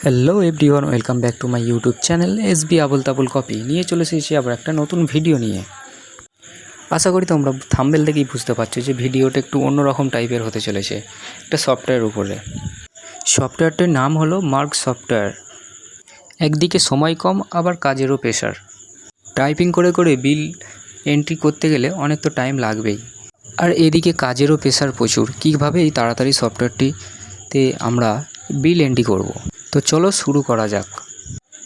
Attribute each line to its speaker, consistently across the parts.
Speaker 1: Hello everyone welcome back to my YouTube channel S B Abol Tabol copy নিয়ে চলে এসেছি আবার একটা নতুন ভিডিও নিয়ে। আশা করি তোমরা থাম্বেল দেখেই বুঝতে পারছ যে ভিডিওটা একটু অন্যরকম টাইপের হতে চলেছে, একটা সফটওয়্যার উপরে। সফটওয়্যারটির নাম হলো মার্ক সফটওয়্যার একদিকে সময় কম, আবার কাজেরও প্রেশার টাইপিং করে করে বিল এন্ট্রি করতে গেলে অনেক তো টাইম লাগবেই। আর এদিকে কাজেরও প্রেশার প্রচুর, কীভাবে এই তাড়াতাড়ি সফটওয়্যারটিতে আমরা বিল এন্ট্রি করব। তো চলো শুরু করা যাক।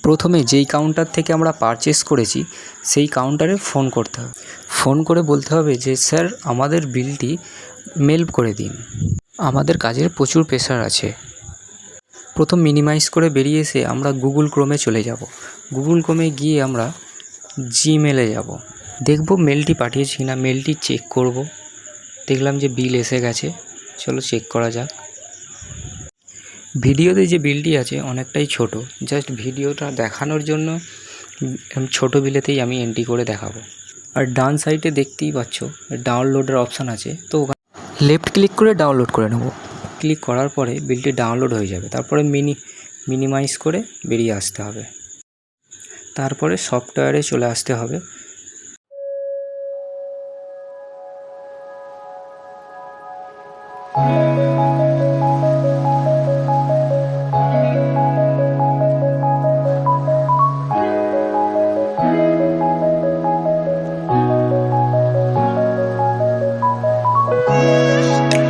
Speaker 1: প্রথমে যেই কাউন্টার থেকে আমরা পারচেস করেছি, সেই কাউন্টারে ফোন করতে হবে। ফোন করে বলতে হবে যে স্যার আমাদের বিলটি মেল করে দিন। আমাদের কাজের প্রচুর প্রেশার আছে। প্রথম মিনিমাইজ করে বেরিয়ে এসে আমরা গুগল ক্রোমে চলে যাব। গুগল ক্রোমে গিয়ে আমরা জিমেলে যাব। দেখব মেলটি পাঠিয়েছি কিনা। মেলটি চেক করব। দেখলাম যে বিল এসে গেছে। চলো চেক করা যাক। ভিডিওতে যে বিলটি আছে অনেকটাই ছোট জাস্ট ভিডিওটা দেখানোর জন্য ছোট বিলেতেই আমি এন্ট্রি করে দেখাবো। আর ডান সাইডে দেখতেই পাচ্ছ ডাউনলোডের অপশান আছে, তো লেফট ক্লিক করে ডাউনলোড করে নেব। ক্লিক করার পরে বিলটি ডাউনলোড হয়ে যাবে, তারপরে মিনি মিনিমাইজ করে বেরিয়ে আসতে হবে। তারপরে সফটওয়্যারে চলে আসতে হবে। Thank you. Thank you.